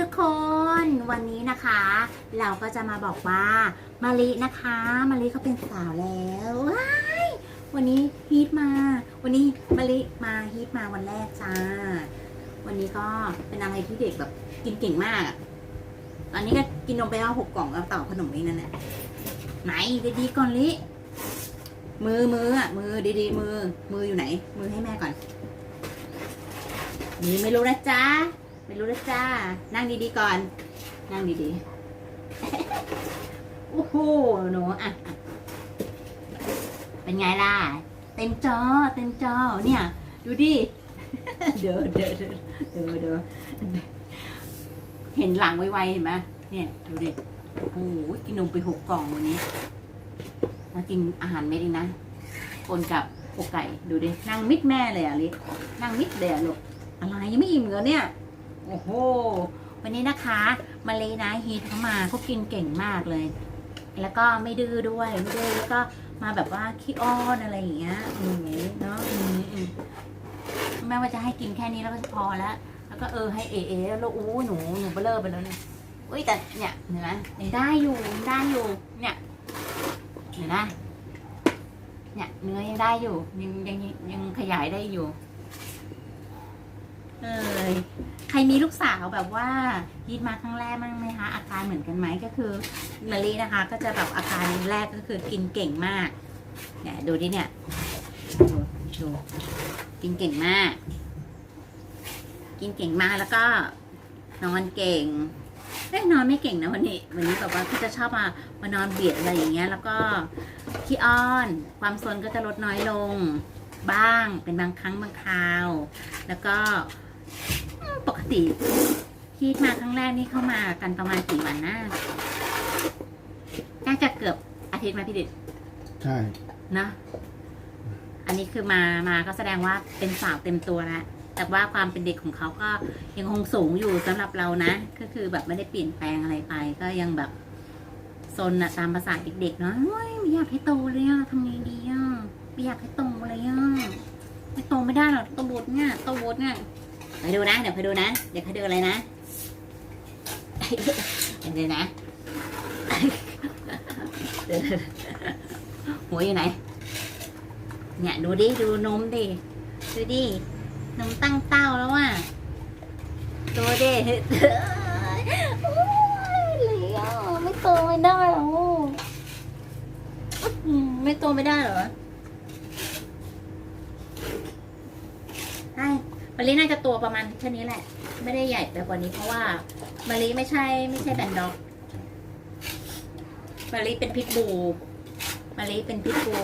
ทุกๆคนวันนี้นะคะ เราก็จะมาบอกว่ามาลินะคะมาลิเขาเป็นสาวแล้วว้ายวันนี้ฮีทมา วันนี้มาลิมาฮีทมาวันแรกจ้า วันนี้ก็เป็นอะไรที่เด็กแบบกินเก่งมากตอนนี้ก็กินนมไปแล้วหกกล่องแล้วต่อขนมนี่นั่นแหละไหนดีๆก่อนลิมือมืออะมือดีๆ มือ มืออยู่ไหน มือให้แม่ก่อนนี่ไม่รู้นะจ๊ะ ไม่รู้นะจ้า นั่งดีๆก่อน นั่งดีๆโอ้โหหนูอะ เป็นไงล่ะ เต็มจอ เต็มจอ เนี่ย ดูดิ เดี๋ยวเดี๋ยวเดี๋ยวเดี๋ยวเดี๋ยวเห็นหลังไวๆเห็นไหมเนี่ย ดูดิ โอ้โห กินนมไปหกกล่องวันนี้มากินอาหารเม็ดเองนะคนกับอกไก่ ดูดิ นั่งมิดแม่เลยอะลินั่งมิดเลยอะลูกอะไรยังไม่อิ่มเหรอเนี่ย โอ้โห วันนี้นะคะมาเลยนะฮีทเขามาเขากินเก่งมากเลย แล้วก็ไม่ดื้อด้วยไม่ดื้อแล้วก็มาแบบว่าขี้อ้อนอะไรอย่างเงี้ยอืมเนาะอืมแม่ว่าจะให้กินแค่นี้แล้วก็พอแล้วแล้วก็เออให้เอเอแล้วอู้หนูหนูเบลอไปแล้วเนี่ยอุ้ยแต่เนี่ยเห็นไหมได้อยู่ได้อยู่ เนี่ยเห็นไหมเนี่ยเนื้อยังได้อยู่ยังยังยังขยายได้อยู่ เอยใครมีลูกสาวแบบว่ายีดมาครั้งแรกมั้งไหมคะอาการเหมือนกันไหมก็คือมารีนะคะ ก็จะแบบอาการแรกก็คือกินเก่งมากเนี่ยดูดิเนี่ยดูดูกินเก่งมาก กินเก่งมากแล้วก็นอนเก่งเอ้ยนอนไม่เก่งนะวันนี้ วันนี้แบบว่าก็จะชอบมามานอนเบียดอะไรอย่างเงี้ย แล้วก็ขี้อ้อน ความซนก็จะลดน้อยลงบ้างเป็นบางครั้งบางคราว แล้วก็ ปกติที่มาครั้งแรกนี่เข้ามากันประมาณกี่วันนะน่าจะเกือบอาทิตย์ไหมาพี่ดิดใช่นะอันนี้คือมามาก็แสดงว่าเป็นสาวเต็มตัวแล้วแต่ว่าความเป็นเด็กของเขาก็ยังคงสูงอยู่สำหรับเรานะ ก็คือแบบไม่ได้เปลี่ยนแปลงอะไรไป ก็ยังแบบซนอะตามภาษาเด็กๆเนาะเฮ้ยไม่อยากให้โตเลยอะทำไงดีอะไม่อยากให้โตเลยอะไม่โตไม่ได้หรอกโตบดเนี่ยโตบดเนี่ย ไปดูนะ เดี๋ยวไปดูนะ เดี๋ยวเขาดูอะไรนะเดี๋ยวนะเดี๋ยวหัวอยู่ไหน เนี่ยดูดิ ดูนมดิ ดูดิ นมตั้งเต้าแล้วอะดูดิโอ้ยเหลียวไม่โตไม่ได้หรอ ไม่โตไม่ได้หรอใช่ มารีน่าจะตัวประมาณแค่นี้แหละ ไม่ได้ใหญ่ไปกว่านี้เพราะว่ามารีไม่ใช่ ไม่ใช่แบนด็อกมารีเป็นพิทบูมารีเป็นพิทบู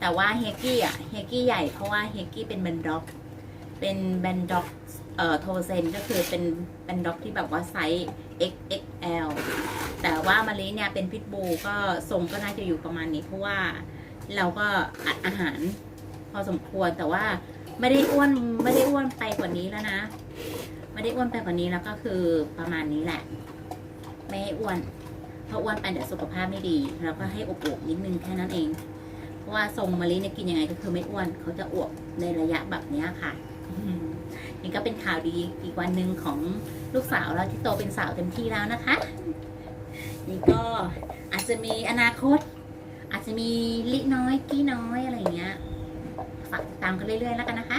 แต่ว่าเฮกี้อะเฮกี้ใหญ่เพราะว่าเฮกี้เป็นแบนด็อก เป็นแบนด็อกเอ่อโทเซนก็คือเป็นแบนด็อกที่แบบว่าไซส์ XXL แต่ว่ามารีเนี่ยเป็นพิทบูก็ทรงก็น่าจะอยู่ประมาณนี้เพราะว่าเราก็อัดอาหารพอสมควรแต่ว่า ไม่ได้อ้วนไม่ได้อ้วนไปกว่านี้แล้วนะไม่ได้อ้วนไปกว่านี้แล้วก็คือประมาณนี้แหละ ไม่ให้อ้วนเพราะอ้วนไปเดี๋ยวสุขภาพไม่ดีเราก็ให้อบอวบนิดนึงแค่นั้นเอง เพราะว่าทรงมารีเนี่ยกินยังไงก็คือไม่อ้วนเขาจะอวบในระยะแบบนี้ค่ะนี่ก็เป็นข่าวดีอีกวันหนึ่งของลูกสาวเราที่โตเป็นสาวเต็มที่แล้วนะคะ นี่ก็อาจจะมีอนาคต อาจจะมีลิน้อยกี้น้อยอะไรอย่างเงี้ย ฝากติดตามกันเรื่อยๆแล้วกันนะคะ